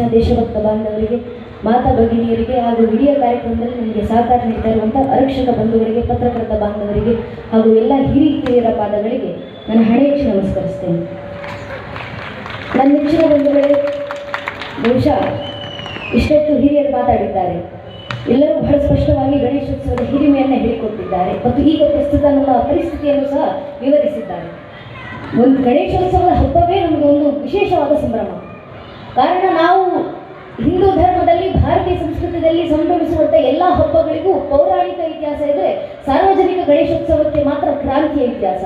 ನೆಚ್ಚಿನ ದೇಶಭಕ್ತ ಬಾಂಧವರಿಗೆ ಮಾತಾ ಭಗಿನಿಯರಿಗೆ ಹಾಗೂ ವಿಡಿಯೋ ಕಾರ್ಯಕ್ರಮದಲ್ಲಿ ನಿಮಗೆ ಸಹಕಾರ ನೀಡ್ತಾ ಇರುವಂಥ ಆರಕ್ಷಕ ಬಂಧುಗಳಿಗೆ, ಪತ್ರಕರ್ತ ಬಾಂಧವರಿಗೆ ಹಾಗೂ ಎಲ್ಲ ಹಿರಿಯ ಹಿರಿಯರ ಪಾದಗಳಿಗೆ ನಾನು ಹಣೆ ಹೆಚ್ಚು ನಮಸ್ಕರಿಸ್ತೇನೆ. ನನ್ನ ನೆಚ್ಚಿನ ಬಂಧುಗಳೇ, ಬಹುಶಃ ಇಷ್ಟೊತ್ತು ಹಿರಿಯರು ಮಾತಾಡಿದ್ದಾರೆ. ಎಲ್ಲರೂ ಬಹಳ ಸ್ಪಷ್ಟವಾಗಿ ಗಣೇಶೋತ್ಸವದ ಹಿರಿಮೆಯನ್ನು ಹೇಳಿಕೊಟ್ಟಿದ್ದಾರೆ ಮತ್ತು ಈಗ ಪ್ರಸ್ತುತ ನಮ್ಮ ಪರಿಸ್ಥಿತಿಯನ್ನು ಸಹ ವಿವರಿಸಿದ್ದಾರೆ. ಒಂದು ಗಣೇಶೋತ್ಸವದ ಹಬ್ಬವೇ ನಮಗೆ ಒಂದು ವಿಶೇಷವಾದ ಸಂಭ್ರಮ. ಕಾರಣ ನಾವು ಹಿಂದೂ ಧರ್ಮದಲ್ಲಿ, ಭಾರತೀಯ ಸಂಸ್ಕೃತಿಯಲ್ಲಿ ಸಂಭ್ರಮಿಸುವಂಥ ಎಲ್ಲ ಹಬ್ಬಗಳಿಗೂ ಪೌರಾಣಿಕ ಇತಿಹಾಸ ಇದೆ. ಸಾರ್ವಜನಿಕ ಗಣೇಶೋತ್ಸವಕ್ಕೆ ಮಾತ್ರ ಕ್ರಾಂತಿಯ ಇತಿಹಾಸ.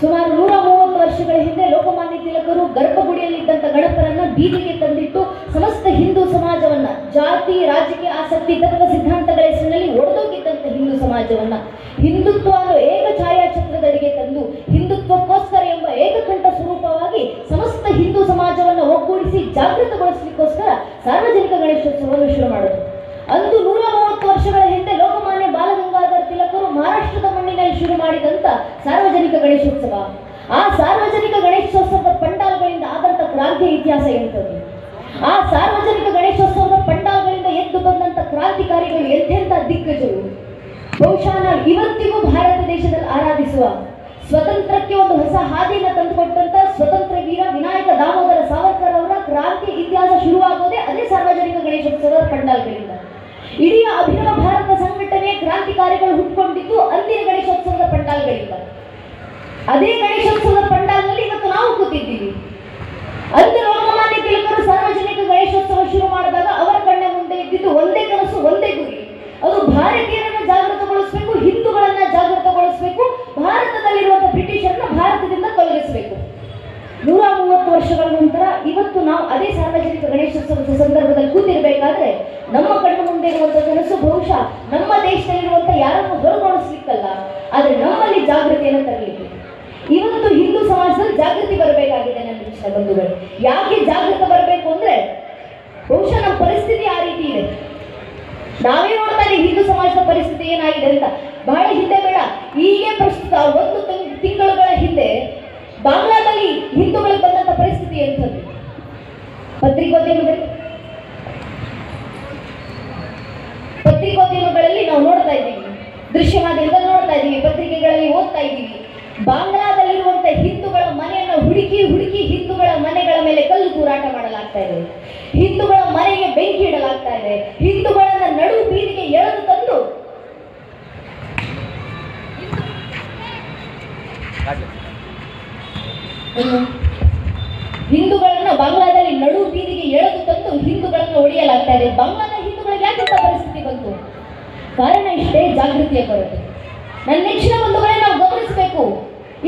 ಸುಮಾರು ನೂರ ಮೂವತ್ತು ವರ್ಷಗಳ ಹಿಂದೆ ಲೋಕಮಾನ್ಯ ತಿಲಕರು ಗರ್ಭಗುಡಿಯಲ್ಲಿದ್ದಂಥ ಗಣಪರನ್ನ ಬೀದಿಗೆ ತಂದಿಟ್ಟು ಸಮಸ್ತ ಹಿಂದೂ ಸಮಾಜವನ್ನ, ಜಾತಿ, ರಾಜಕೀಯ ಆಸಕ್ತಿ, ತತ್ವ, ಸಿದ್ಧಾಂತಗಳ ಹೆಸರಿನಲ್ಲಿ ಒಡೆದೋಗಿದ್ದಂಥ ಹಿಂದೂ ಸಮಾಜವನ್ನ. ಹಿಂದುತ್ವ ಅನ್ನೋ ಏಕ ಛಾಯಾಚಿತ್ರದಡಿಗೆ ತಂದು ಹಿಂದುತ್ವಕ್ಕೋಸ್ಕರ ಎಂಬ ಏಕಕಂಠ ಸ್ವರೂಪವಾಗಿ ಸಮಸ್ತ ಹಿಂದೂ ಸಮಾಜವನ್ನು ಒಗ್ಗೂಡಿಸಿ ಜಾಗೃತಗೊಳಿಸಲಿಕ್ಕೋಸ್ಕರ ಸಾರ್ವಜನಿಕ ಗಣೇಶೋತ್ಸವವನ್ನು ಶುರು ಮಾಡೋದು ಅಂದು ನೂರ ಮೂವತ್ತು ವರ್ಷಗಳ ಹಿಂದೆ ಲೋಕಮಾನ್ಯ ಬಾಲಗಂಗಾಧರ ತಿಲಕರು ಮಹಾರಾಷ್ಟ್ರದ ಮಣ್ಣಿನಲ್ಲಿ ಶುರು ಮಾಡಿದಂತ ಸಾರ್ವಜನಿಕ ಗಣೇಶೋತ್ಸವ. ಆ ಸಾರ್ವಜನಿಕ ಗಣೇಶೋತ್ಸವದ ಪಂಡಾಲ್ಗಳಿಂದ ಆದಂತ ಕ್ರಾಂತಿಯ ಇತಿಹಾಸ ಎಂಥದ್ದು? ಆ ಸಾರ್ವಜನಿಕ ಗಣೇಶೋತ್ಸವದ ಪಂಡಾಲ್ಗಳಿಂದ ಎದ್ದು ಬಂದಂತ ಕ್ರಾಂತಿಕಾರಿಗಳು ಎಂತೆಂಥ ದಿಗ್ಗಜರು? ಬಹುಶಃ ಇವತ್ತಿಗೂ ಭಾರತ ದೇಶದಲ್ಲಿ ಆರಾಧಿಸುವ ಸ್ವತಂತ್ರಕ್ಕೆ ಒಂದು ಹೊಸ ಹಾದಿಯನ್ನು ತಂದುಕೊಟ್ಟಂತ ಸ್ವತಂತ್ರ ವೀರ ವಿನಾಯಕ ದಾಮೋದರ ಸಾವರ್ಕರ್ ಅವರ ಕ್ರಾಂತಿ ಇತಿಹಾಸ ಶುರುವಾಗೋದೇ ಅದೇ ಸಾರ್ವಜನಿಕ ಗಣೇಶೋತ್ಸವದ ಪಂಡಾಲ್ಗಳಿಂದ. ಇಡೀ ಅಭಿನವ ಭಾರತ ಸಂಘಟನೆ ಕ್ರಾಂತಿಕಾರಿಗಳು ಹುಟ್ಕೊಂಡಿದ್ದು ಅಂದಿನ ಗಣೇಶೋತ್ಸವದ ಪಂಡಾಲ್ಗಳಿಂದ. ಅದೇ ಗಣೇಶೋತ್ಸವದ ಪಂಡಾಲ್ನಲ್ಲಿ ಇವತ್ತು ನಾವು ಕೂತಿದ್ದೀವಿ. ಅಂದು ಲೋಕಮಾನ್ಯ ತಿಲಕರು ಸಾರ್ವಜನಿಕ ಗಣೇಶೋತ್ಸವ ಶುರು ಮಾಡಿದಾಗ ಅವರ ಕಣ್ಣ ಮುಂದೆ ಇದ್ದಿದ್ದು ಒಂದೇ ಕನಸು, ಒಂದೇ ಗುರಿ. ಅದು ಭಾರತೀಯರನ್ನ ಬ್ರಿಟಿಷರನ್ನ ಭಾರತದಿಂದ ತೊಲಗಿಸಬೇಕು. ನೂರ ಮೂವತ್ತು ವರ್ಷಗಳ ನಂತರ ಇವತ್ತು ನಾವು ಅದೇ ಸಾರ್ವಜನಿಕ ಗಣೇಶೋತ್ಸವದ ಸಂದರ್ಭದಲ್ಲಿ ಕೂತಿರ್ಬೇಕಾದ್ರೆ ನಮ್ಮ ಕಣ್ಣು ಮುಂದೆ ಇರುವಂತಹ ಕನಸು ಬಹುಶಃ ನಮ್ಮ ದೇಶದಲ್ಲಿರುವಂತಹ ಯಾರನ್ನು ಹೊರಗೊಳಿಸ್ಲಿಕ್ಕಲ್ಲ. ಆದ್ರೆ ನಮ್ಮಲ್ಲಿ ಜಾಗೃತಿಯನ್ನು ತರಲಿಕ್ಕೆ. ಇವತ್ತು ಹಿಂದೂ ಸಮಾಜದಲ್ಲಿ ಜಾಗೃತಿ ಬರಬೇಕಾಗಿದೆ ನನ್ನ ಇಷ್ಟ ಬಂಧುಗಳು. ಯಾಕೆ ಜಾಗೃತ ಬರಬೇಕು ಅಂದ್ರೆ ಬಹುಶಃ ನಮ್ಮ ಪರಿಸ್ಥಿತಿ ಆ ರೀತಿ ಇದೆ. ನಾವೇ ನೋಡ್ತಾ ಹಿಂದೂ ಸಮಾಜದ ಪರಿಸ್ಥಿತಿ ಏನಾಗಿದೆ ಅಂತ. ಬಹಳ ಹಿಂದೆ ಬೇಡ. ಈಗೇ ಪ್ರಸ್ತುತ ಒಂದು ತಿಂಗಳುಗಳ ಹಿಂದೆ ಬಾಂಗ್ಲಾದಲ್ಲಿ ಹಿಂದೂಗಳಿಗೆ ಬಂದಂತ ಪರಿಸ್ಥಿತಿ ಎಂಥದ್ದು? ಪತ್ರಿಕೋದ್ಯಮದಲ್ಲಿ ಪತ್ರಿಕೋದ್ಯಮಗಳಲ್ಲಿ ನಾವು ನೋಡ್ತಾ ಇದ್ದೀವಿ. ದೃಶ್ಯ ಮಾಧ್ಯಮದಲ್ಲಿ ನೋಡ್ತಾ ಇದ್ದೀವಿ, ಪತ್ರಿಕೆಗಳಲ್ಲಿ ಓದ್ತಾ ಇದ್ದೀವಿ. ಬಾಂಗ್ಲಾದಲ್ಲಿರುವಂತ ಹಿಂದೂಗಳ ಮನೆಯನ್ನು ಹುಡುಕಿ ಹುಡುಕಿ ಹಿಂದೂಗಳ ಮನೆಗಳ ಮೇಲೆ ಕಲ್ಲು ತೂರಾಟ ಮಾಡಲಾಗ್ತಾ ಇದೆ. ಹಿಂದೂಗಳ ಮನೆಗೆ ಬೆಂಕಿ ಇಡಲಾಗ್ತಾ ಇದೆ. ಹಿಂದೂಗಳನ್ನ ನಡು ಬೀದಿಗೆ ಎಳೆದು ತಂದು ಹಿಂದೂಗಳನ್ನ ಬಾಂಗ್ಲಾದಲ್ಲಿ ನಡು ಬೀದಿಗೆ ಎಳೆದು ತಂದು ಹಿಂದೂಗಳನ್ನ ಒಡೆಯಲಾಗ್ತಾ ಇದೆ. ಬಾಂಗ್ಲಾದ ಹಿಂದೂಗಳಿಗೆ ಯಾಕೆ ಪರಿಸ್ಥಿತಿ ಬಂತು? ಕಾರಣ ಇಷ್ಟೇ, ಜಾಗೃತಿಯ ಕೊರತೆ. ನನ್ನ ನೆಚ್ಚಿನ ಬಂಧುಗಳೇ ನಾವು ಗಮನಿಸಬೇಕು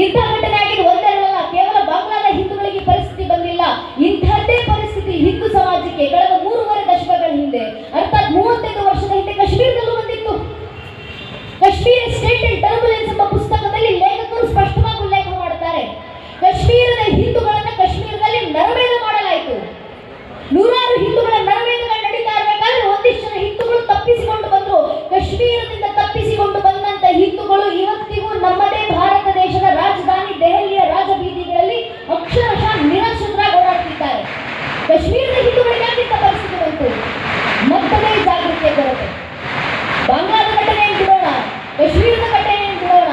ಇಂಥ ಘಟನೆ ಆಗಿದ್ದು ಒಂದೆರಡಲ್ಲ ಕೇವಲ ಬಾಂಗ್ಲಾದ ಹಿಂದೂಗಳಿಗೆ ಪರಿಸ್ಥಿತಿ ಬಂದಿಲ್ಲ. ಇಂಥದ್ದೇ ಪರಿಸ್ಥಿತಿ ಹಿಂದೂ ಸಮಾಜಕ್ಕೆ ಕಳೆದ ಮೂರುವರೆ ದಶಕಗಳ ಹಿಂದೆ, ಅರ್ಥಾತ್ ಮೂವತ್ತೈದು ವರ್ಷದ ಹಿಂದೆ ಕಾಶ್ಮೀರದಲ್ಲೂ ಬಂದಿತ್ತು. ಕಾಶ್ಮೀರ ಸ್ಟೇಟ್ ಅಂಡ್ ಟರ್ಬುಲೆನ್ಸ್ ಎಂಬ ಲೇಖಕರು ಸ್ಪಷ್ಟವಾಗಿ ಉಲ್ಲೇಖ ಮಾಡುತ್ತಾರೆ ಕಾಶ್ಮೀರದ ಹಿಂದೂಗಳನ್ನ ಕಾಶ್ಮೀರದಲ್ಲಿ ನರಮೇಧ ಮಾಡಲಾಯಿತು ನೂರಾರು ಹಿಂದೂಗಳ ನರಮೇಧಗಳು ನಡೀತಾ ಇರಬೇಕಾದ್ರೆ ಒಂದಿಷ್ಟು ಜನ ಹಿಂದೂಗಳು ತಪ್ಪಿಸಿಕೊಂಡು ಬಂದ್ರು ಕಾಶ್ಮೀರದಿಂದ ತಪ್ಪಿಸಿಕೊಂಡು ಬಂದಂತ ಹಿಂದೂಗಳು ಇವತ್ತಿಗೂ ನಮ್ಮದೇ ಭಾರತ ದೇಶದ ರಾಜಧಾನಿ ದೆಹಲಿಯ ರಾಜಬೀದಿಗಳಲ್ಲಿ ಅಕ್ಷರಶಃ ನಿರಕ್ಷರಾಗಿ ಓಡಾಡ್ತಿದ್ದಾರೆ ಕಾಶ್ಮೀರದ ಹಿಂದೂಗಳಿಗೆ ಯಾಕಿಂತ ಪರಿಸ್ಥಿತಿ ಬಂತು ಮತ್ತದೇ ಜಾಗೃತಿಯ ಕೊರತೆ ಬಾಂಗ್ಲಾದ ಘಟನೆಯನ್ನು ಬಿಡೋಣ ಕಾಶ್ಮೀರದ ಘಟನೆಯನ್ನು ಬಿಡೋಣ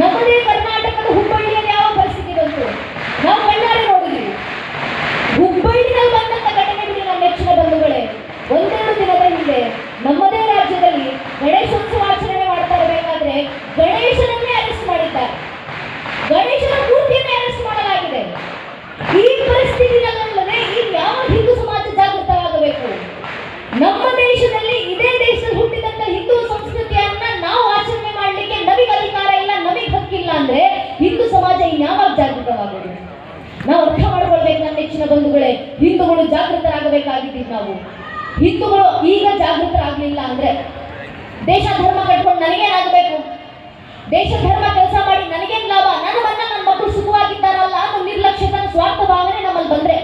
ನಮ್ಮದೇ ಕರ್ನಾಟಕದ ಹುಬ್ಬಳ್ಳಿಯಲ್ಲಿ ಯಾವ ಪರಿಸ್ಥಿತಿ ಬಂತು ನಾವು ಕಣ್ಣಾರೆ ನೋಡಿದ್ವಿ ಹುಬ್ಬಳ್ಳಿನಲ್ಲಿ ಬಂದಂತ ಘಟನೆ ಬಿಡಿ ನಮ್ಮ ನೆಚ್ಚಿನ ಬಂಧುಗಳೇ ಒಂದೆರಡು ದಿನದ ಹಿಂದೆ ನಮ್ಮದೇ ರಾಜ್ಯದಲ್ಲಿ ಗಣೇಶೋತ್ಸವ ಆಚರಣೆ ಮಾಡ್ತಾ ಇರಬೇಕಾದ್ರೆ ಗಣೇಶನನ್ನೇ ಅರೆಸ್ಟ್ ಮಾಡಿದ್ದಾರೆ ಗಣೇಶನ ಮೂರ್ತಿಯನ್ನೇ ಅರೆಸ್ಟ್ ಮಾಡಲಾಗಿದೆ ಈ ಪರಿಸ್ಥಿತಿಗಳಲ್ಲದೆ ಈ ಯಾವ ಹಿಂದೂ ಸಮಾಜ ಜಾಗೃತವಾಗಬೇಕು ನಮ್ಮ ದೇಶದಲ್ಲಿ ಇದೇ ದೇಶದಲ್ಲಿ ಹುಟ್ಟಿದಂತ ಹಿಂದೂ ಸಂಸ್ಕೃತಿಯನ್ನ ನಾವು ಆಚರಣೆ ಮಾಡಲಿಕ್ಕೆ ನಮಗೆ ಅಧಿಕಾರ ಇಲ್ಲ ನಮಗೆ ಹಕ್ಕಿಲ್ಲ ಅಂದ್ರೆ ಹಿಂದೂ ಸಮಾಜ ಇನ್ಯಾವಾಗ ಜಾಗೃತವಾಗೋದು ನಾವು ಅರ್ಥ ಮಾಡ್ಕೊಳ್ಬೇಕು ನನ್ನ ನೆಚ್ಚಿನ ಬಂಧುಗಳೇ ಹಿಂದೂಗಳು ಜಾಗೃತರಾಗಬೇಕಾಗಿದ್ದೀವಿ ನಾವು ಹಿಂದೂಗಳು ಈಗ ಜಾಗೃತರಾಗಲಿಲ್ಲ ಅಂದ್ರೆ ದೇಶ ಧರ್ಮ ಕಟ್ಕೊಂಡು ನನಗೇನಾಗಬೇಕು ದೇಶ ಧರ್ಮ ಕೆಲಸ ಮಾಡಿ ನನಗೇನ್ ಲಾಭ? ನನ್ನ ಮನ್ನ ನನ್ನ ಮಕ್ಕಳು ಸುಖವಾಗಿದ್ದಾರಲ್ಲ ಅನ್ನೋ ನಿರ್ಲಕ್ಷ್ಯದ ಸ್ವಾರ್ಥ ಭಾವನೆ ನಮ್ಮಲ್ಲಿ ಬಂದ್ರೆ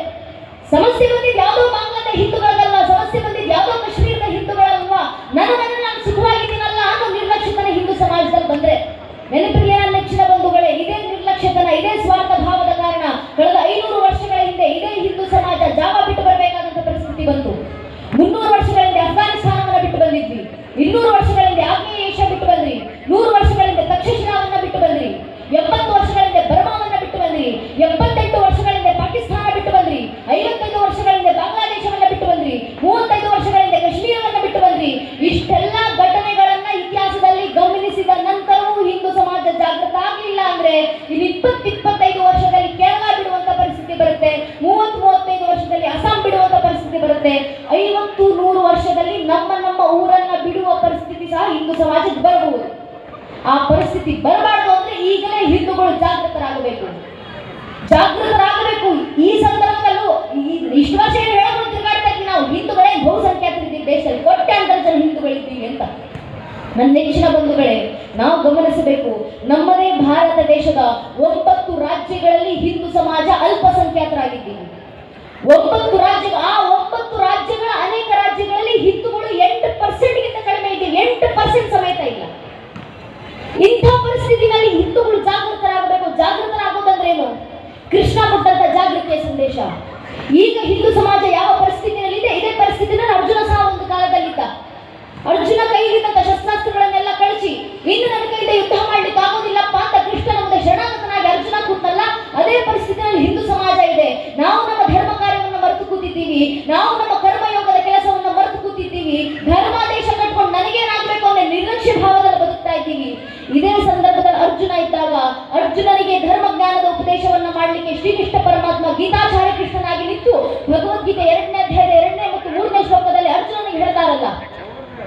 ಸಮಸ್ಯೆ ಬಂದಿದ್ದು ಯಾವುದೋ ಬಾಂಗ್ಲಾದ ಹಿಂದೂಗಳಲ್ಲ ಸಮಸ್ಯೆ ಬಂದಿದ್ದು ಯಾವುದೋ ಕಾಶ್ಮೀರದ ಹಿಂದೂಗಳಲ್ವಾ? ನನ್ನ ಮನೆ ನಾನು ಸುಖವಾಗಿದ್ದೀನಲ್ಲ ಅನ್ನೋ ನಿರ್ಲಕ್ಷ್ಯತನ ಹಿಂದೂ ಸಮಾಜದಲ್ಲಿ ಬಂದ್ರೆ ನೆನಪಿರಲಿ ನನ್ನ ನೆಚ್ಚಿನ ಬಂಧುಗಳೇ ಇದೇ ನಿರ್ಲಕ್ಷ್ಯತನ ಇದೇ ಸ್ವಾರ್ಥ ಭಾವದ ಕಾರಣ ಕಳೆದ ಐನೂರು ವರ್ಷಗಳ ಪರಿಸ್ಥಿತಿ ಬರಬಾರ್ದು ಅಂದ್ರೆ ಈಗಲೇ ಹಿಂದೂಗಳು ಜಾಗೃತರಾಗಬೇಕು. ಜಾಗೃತರಾಗಬೇಕು. ಈ ಸಂದರ್ಭದಲ್ಲೂ ಇಷ್ಟು ವರ್ಷ ಏನು ನಾವು. ಹಿಂದೂಗಳೇ ಬಹುಸಂಖ್ಯಾತರಿದ್ದೀವಿ ದೇಶದಲ್ಲಿ ಕೋಟ್ಯಾಂತರ ಜನ ಹಿಂದೂಗಳಿದ್ದೀವಿ ಅಂತ. ನನ್ನ ನೆಚ್ಚಿನ ಬಂಧುಗಳೇ, ನಾವು ಗಮನಿಸಬೇಕು. ನಮ್ಮದೇ ಭಾರತ ದೇಶದ ಒಂಬತ್ತು ರಾಜ್ಯಗಳಲ್ಲಿ ಹಿಂದೂ ಸಮಾಜ ಅಲ್ಪಸಂಖ್ಯಾತರಾಗಿದ್ದೀವಿ. ಒಂಬತ್ತು ರಾಜ್ಯ ಆ ಒಂಬತ್ತು ರಾಜ್ಯಗಳ ಅನೇಕ ರಾಜ್ಯಗಳಲ್ಲಿ ಹಿಂದೂಗಳು ಎಂಟು ಪರ್ಸೆಂಟ್ಗಿಂತ ಕಡಿಮೆ ಇದೆ ಎಂಟು ಪರ್ಸೆಂಟ್ ಸಮೇತ ಇಲ್ಲ. ಇಂಥ ಪರಿಸ್ಥಿತಿನಲ್ಲಿ ಹಿಂದೂಗಳು ಜಾಗೃತರಾಗಬೇಕು. ಜಾಗೃತರಾಗೋದಂದ್ರೆ ಏನು ಕೃಷ್ಣ ಕೊಟ್ಟಂತ ಜಾಗೃತಿಯ ಸಂದೇಶ. ಈಗ ಹಿಂದೂ ಸಮಾಜ ಯಾವ ಪರಿಸ್ಥಿತಿಯಲ್ಲಿದೆ? ಇದೇ ಪರಿಸ್ಥಿತಿನ ಅರ್ಜುನ ಸಹ ಒಂದು ಕಾಲದಲ್ಲಿದ್ದ. ಅರ್ಜುನ ಕೈಗಿಟ್ಟಂತ ಶಸ್ತ್ರಾಸ್ತ್ರಗಳನ್ನೆಲ್ಲ ಕಳಿಸಿ ಇನ್ನು ನನ್ನ ಕೈಯಿಂದ ಯುದ್ಧ ಮಾಡ್ಲಿಕ್ಕೆ ಆಗೋದಿಲ್ಲಪ್ಪ ಅಂತ ಕೃಷ್ಣನ ಮುಂದೆ ಶರಣಾಗತನಾಗಿ ಅರ್ಜುನ ಕೂತಲ್ಲ, ಅದೇ ಪರಿಸ್ಥಿತಿನಲ್ಲಿ ಹಿಂದೂ ಸಮಾಜ ಇದೆ. ನಾವು ನಮ್ಮ ಧರ್ಮ ಕಾರ್ಯವನ್ನು ಮರೆತು ಕೂತಿದ್ದೀವಿ. ನಾವು ನಮ್ಮ ಕರ್ಮಯೋಗದ ಕೆಲಸವನ್ನು ಮರೆತು ಕೂತಿದ್ದೀವಿ ಧರ್ಮ ದೇಶ ಕಟ್ಕೊಂಡು ನನಗೇನಾಗಬೇಕು ಅನ್ನೋ ನಿರ್ಲಕ್ಷ್ಯ ಭಾವದಲ್ಲಿ ಬದುಕ್ತಾ ಇದ್ದೀವಿ ಇದೇ ಸಂದರ್ಭದಲ್ಲಿ ಅರ್ಜುನ ಇದ್ದಾಗ ಅರ್ಜುನನಿಗೆ ಧರ್ಮ ಜ್ಞಾನದ ಉಪದೇಶವನ್ನ ಮಾಡಲಿಕ್ಕೆ ಶ್ರೀಕೃಷ್ಣ ಪರಮಾತ್ಮ ಗೀತಾಚಾರ್ಯ ಕೃಷ್ಣನಾಗಿ ನಿಂತು ಭಗವದ್ಗೀತೆ ಎರಡನೇ ಅಧ್ಯಾಯದ ಎರಡನೇ ಮತ್ತು ಮೂರನೇ ಶ್ಲೋಕದಲ್ಲಿ ಅರ್ಜುನನಿಗೆ ಹೇಳ್ತಾರಲ್ಲ.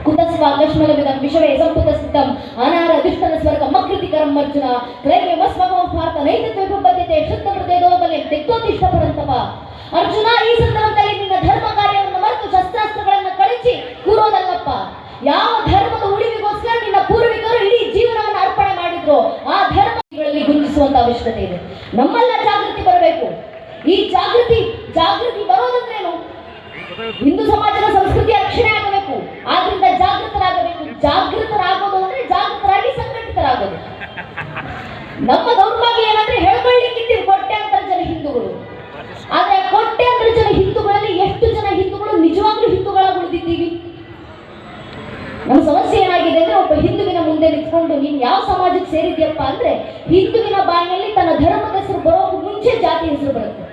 ಕುತಸ್ವ ಕಶ್ಮಲವಿದಂ ವಿಷವೇ ಸಂಪುಟ ಸ್ಥಿತಂ ಅನಾರ ದುಷ್ಟನ ಸ್ವರ್ಗ ಮಕೃತಿಕರಂ ಅರ್ಜುನ. ಕ್ರೈಮೆ ಮಸ್ಮಗಮ ಭಾರತ ನೈತಿಕ ವಿಭಬದ್ಧತೆ ಶುದ್ಧ ಹೃದಯದೋಬಲೆ ತೆಕ್ತೋತಿಷ್ಠ ಪರಂತವ ಅರ್ಜುನ ಈ ಸಂದರ್ಭದಲ್ಲಿ ನಿನ್ನ ಧರ್ಮ ಕಾರ್ಯವನ್ನು ಮರೆತು ಶಸ್ತ್ರಾಸ್ತ್ರಗಳನ್ನು ಕಳಿಸಿ ಕೂರೋದಲ್ಲಪ್ಪ. ಯಾವ ಧರ್ಮದ ಉಳಿವಿಗೋಸ್ಕರ ನಿನ್ನ ಪೂರ್ವಿಕರು ಇಡೀ ಜೀವನವನ್ನು ಅರ್ಪಣೆ ಮಾಡಿದ್ರು ಆ ಧರ್ಮಗಳಲ್ಲಿ ಗುರುತಿಸುವಂತ ಅವಶ್ಯಕತೆ ಇದೆ ನಮ್ಮೆಲ್ಲ ಜಾಗೃತಿ ಬರಬೇಕು ಈ ಜಾಗೃತಿ ಜಾಗೃತಿ ಬರೋದಂದ್ರೇನು ಹಿಂದೂ ಸಮಾಜದ ಸಂಸ್ಕೃತಿ ರಕ್ಷಣೆ ಆಗಬೇಕು ಆದ್ರಿಂದ ಜಾಗೃತರಾಗಬೇಕು ಜಾಗೃತರಾಗೋದು ಅಂದ್ರೆ ಜಾಗೃತರಾಗಿ ಸಂಘಟಿತರಾಗೋದು ನಮ್ಮ ದೌರ್ಭಾಗ್ಯ ಏನಂದ್ರೆ ಹೇಳ್ಕೊಳ್ಳಿಕ್ಕಿದ್ದೀವಿ ಕೋಟ್ಯಾಂತರ ಜನ ಹಿಂದೂಗಳು ಆದ್ರೆ ಕೋಟ್ಯಾಂತರ ಜನ ಹಿಂದೂಗಳಲ್ಲಿ ಎಷ್ಟು ಜನ ಹಿಂದೂಗಳು ನಿಜವಾಗ್ಲೂ ಹಿಂದೂಗಳಾಗಿ ಉಳಿದಿದ್ದೀವಿ ನಮ್ಮ ಸಮಸ್ಯೆ ಏನಾಗಿದೆ ಅಂದ್ರೆ ಒಬ್ಬ ಹಿಂದುವಿನ ಮುಂದೆ ನಿಂತ್ಕೊಂಡು, ನೀನು ಯಾವ ಸಮಾಜಕ್ಕೆ ಸೇರಿದ್ಯಪ್ಪ? ಅಂದ್ರೆ ಹಿಂದುವಿನ ಬಾಯಿನಲ್ಲಿ ತನ್ನ ಧರ್ಮದ ಹೆಸರು ಬರೋಕ್ ಮುಂಚೆ ಜಾತಿ ಹೆಸರು ಬರುತ್ತೆ.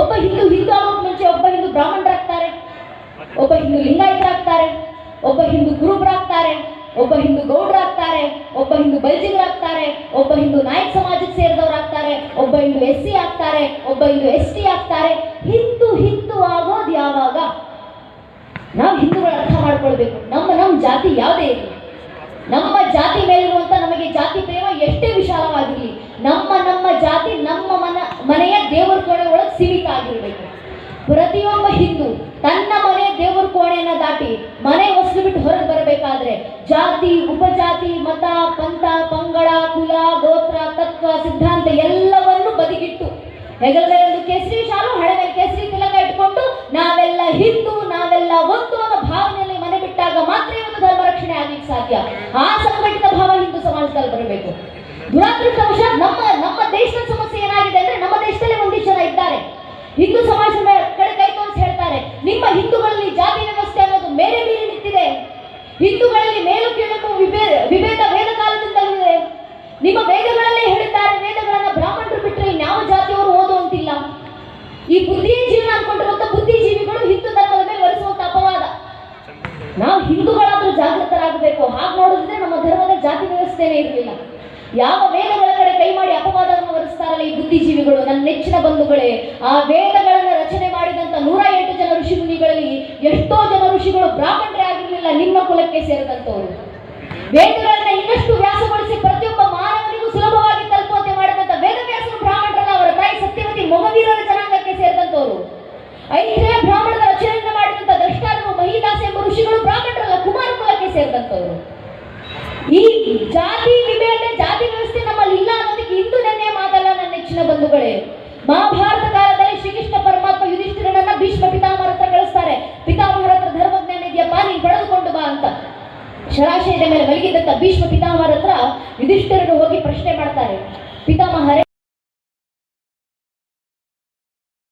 ಒಬ್ಬ ಹಿಂದೂ ಹಿಂದೂ ಆಗೋಕ್ ಮುಂಚೆ ಒಬ್ಬ ಹಿಂದೂ ಬ್ರಾಹ್ಮಣರಾಗ್ತಾರೆ, ಒಬ್ಬ ಹಿಂದೂ ಲಿಂಗಾಯತರಾಗ್ತಾರೆ, ಒಬ್ಬ ಹಿಂದೂ ಗುರುಬರಾಗ್ತಾರೆ ಒಬ್ಬ ಹಿಂದೂ ಗೌಡರಾಗ್ತಾರೆ, ಒಬ್ಬ ಹಿಂದೂ ಬಲ್ಜಿಗರಾಗ್ತಾರೆ ಒಬ್ಬ ಹಿಂದೂ ನಾಯಕ್ ಸಮಾಜಕ್ಕೆ ಸೇರಿದವರಾಗ್ತಾರೆ, ಒಬ್ಬ ಹಿಂದೂ ಎಸ್ ಸಿ ಆಗ್ತಾರೆ, ಒಬ್ಬ ಹಿಂದೂ ಎಸ್ ಟಿ ಆಗ್ತಾರೆ. ಹಿಂದೂ ಹಿಂದೂ ಆಗೋದು ಯಾವಾಗ? ನಾವು ಹಿಂದೂಗಳು ಅರ್ಥ ಮಾಡ್ಕೊಳ್ಬೇಕು. ನಮ್ಮ ಜಾತಿ ಯಾವುದೇ ಇರಲಿ. ನಮ್ಮ ಜಾತಿ ಮೇಲಿರುವಂತ ನಮಗೆ ಜಾತಿ ಪ್ರೇಮ ಎಷ್ಟೇ ವಿಶಾಲವಾಗಿರಲಿ, ನಮ್ಮ ನಮ್ಮ ಜಾತಿ ನಮ್ಮ ಮನ, ಮನೆಯ ದೇವರ ಕೋಣೆ ಒಳಗೆ ಸೀಮಿತ ಆಗಿರಬೇಕು. ಪ್ರತಿಯೊಬ್ಬ ಹಿಂದೂ ತನ್ನ ಮನೆ ದೇವರ ಕೋಣೆಯನ್ನ ದಾಟಿ ಮನೆ ಹೊಸಲು ಬಿಟ್ಟು ಹೊರಗೆ ಬರಬೇಕಾದ್ರೆ ಜಾತಿ, ಉಪಜಾತಿ, ಮತ, ಪಂಥ, ಪಂಗಡ, ಕುಲ, ಗೋತ್ರ, ತತ್ವ, ಸಿದ್ಧಾಂತ ಎಲ್ಲವನ್ನು ಬದಿಗಿಟ್ಟು ಹೆಗಲ ಮೇಲೆ ಒಂದು ಕೇಸರಿ ಶಾಲು ಹಣೆ ಮೇಲೆ ಕೇಸರಿ ತಿಲಕ ಇಟ್ಕೊಂಡು ನಾವೆಲ್ಲ ಹಿಂದೂ ನಾವೆಲ್ಲ ಒಂದು ಅನ್ನೋ ಭಾವನೆಯಲ್ಲಿ ಮನೆ ಬಿಟ್ಟಾಗ ಮಾತ್ರ ಇವತ್ತು ಧರ್ಮ ರಕ್ಷಣೆ ಆಗ್ಲಿಕ್ಕೆ ಸಾಧ್ಯ ಆ ಸಂಘಟಿತ ಭಾವ ಹಿಂದೂ ಸಮಾಜದಲ್ಲಿ ಬರಬೇಕು. ದುರಾದೃಷ್ಟವಶ ನಮ್ಮ ನಮ್ಮ ದೇಶದ ಸಮಸ್ಯೆ ಏನಾಗಿದೆ ಅಂದ್ರೆ ನಮ್ಮ ದೇಶದಲ್ಲಿ ಒಂದಿಷ್ಟು ಜನ ಇದ್ದಾರೆ ಹಿಂದೂ ಸಮಾಜದ ಮೇಲೆ ಕಡೆ ಕೈ ತೋರಿಸಿ ಹೇಳ್ತಾರೆ ನಿಮ್ಮ ಹಿಂದೂಗಳಲ್ಲಿ ಜಾತಿ ವ್ಯವಸ್ಥೆ ಅನ್ನೋದು ಮೇಲೆ ಮೀರಿ ನಿಂತಿದೆ ಹಿಂದೂಗಳಲ್ಲಿ ಮೇಲು ಕೀಳಕು ವಿಭೇದ ವಿಭೇದ ವೇದ ಕಾಲದಿಂದಲೂ ಇದೆ ನಿಮ್ಮ ವೇದಗಳಲ್ಲೇ ಹೇಳಿದ್ದಾರೆ ವೇದಗಳನ್ನ ಬ್ರಾಹ್ಮಣರು ಬಿಟ್ಟರೆ ಇನ್ಯಾವ ಜಾತಿಯವರು ಓದುವಂತಿಲ್ಲ ಈ ಬುದ್ಧಿಯ ಜೀವನ ಅನ್ಕೊಂಡಿರುವಂತ ಬುದ್ಧಿಜೀವಿಗಳು ಹಿಂದೂ ಧರ್ಮದ ಮೇಲೆ ಹೊರಿಸುವಂತ ಅಪವಾದ ನಾವು ಹಿಂದೂಗಳಾದ್ರೂ ಜಾಗೃತರಾಗಬೇಕು ಹಾಗೆ ನೋಡಿದ್ರೆ ನಮ್ಮ ಧರ್ಮದ ಜಾತಿ ಇರಲಿಲ್ಲ. ಯಾವ ವೇದಗಳ ಕಡೆ ಕೈ ಮಾಡಿ ಅಪವಾದವನ್ನು ಹೊರಿಸ್ತಾರಲ್ಲ ಈ ಬುದ್ಧಿಜೀವಿಗಳು, ನನ್ನ ನೆಚ್ಚಿನ ಬಂಧುಗಳೇ. ಆ ವೇದಗಳನ್ನು ರಚನೆ ಮಾಡಿದಂತ ನೂರ ಎಂಟು ಜನ ಋಷಿ ಮುನಿಗಳಲ್ಲಿ ಎಷ್ಟೋ ಜನ ಋಷಿಗಳು ಬ್ರಾಹ್ಮಣರೇ ಆಗಿರಲಿಲ್ಲ ನಿಮ್ಮ ಕುಲಕ್ಕೆ ಸೇರಿದಂತವರು ವೇದಗಳನ್ನ ಇನ್ನಷ್ಟು ವ್ಯಾಸಗೊಳಿಸಿ ಪ್ರತಿಯೊಬ್ಬ ಮಾನವನಿಗೂ ಸುಲಭವಾಗಿ ತಲುಪುವಂತೆ ಮಾಡಿದಂತ ವೇದವ್ಯಾಸರು ಬ್ರಾಹ್ಮಣರಲ್ಲ, ಅವರ ತಾಯಿ ಸತ್ಯವತಿ ಮೊಗವೀರರ ಜನಾಂಗಕ್ಕೆ ಸೇರಿದಂತವರು ಐದನೇ ಬ್ರಾಹ್ಮಣದ ರಚನೆಯನ್ನು ಮಾಡಿದಂತ ದ್ರಷ್ಟಾರರು ಮಹಿದಾಸ ಎಂಬ ಋಷಿಗಳು ಬ್ರಾಹ್ಮಣರಲ್ಲ, ಕುಮಾರ ಕುಲಕ್ಕೆ ಸೇರಿದಂತವರು ಈ ಜಾತಿ ವಿಭೇದ, ಜಾತಿ ವ್ಯವಸ್ಥೆ ನಮ್ಮಲ್ಲಿ ಇಲ್ಲ ಅನ್ನೋದಕ್ಕೆ ಇಂದು ನೆನ್ನೆ ಮಾತಲ್ಲ ನನ್ನ ನೆಚ್ಚಿನ ಬಂಧುಗಳೇ. ಮಹಾಭಾರತ ಕಾಲದಲ್ಲಿ ಶ್ರೀಕೃಷ್ಣ ಪರಮಾತ್ಮ ಯುಧಿಷ್ಠಿರನನ್ನ ಭೀಷ್ಮ ಪಿತಾಮಹರ ಹತ್ರ ಕಳಿಸ್ತಾರೆ. ಪಿತಾಮಹರ ಹತ್ರ ಧರ್ಮಜ್ಞಾನ ಇದೆಯಪ್ಪ, ನೀನ್ ಪಡೆದುಕೊಂಡು ಬಾ ಅಂತ. ಶರಾಶಯದ ಮೇಲೆ ಮಲಗಿದ್ದಂತ ಭೀಷ್ಮ ಪಿತಾಮಹರ ಹತ್ರ ಯುಧಿಷ್ಠಿರನು ಹೋಗಿ ಪ್ರಶ್ನೆ ಮಾಡ್ತಾರೆ. ಪಿತಾಮಹರೇ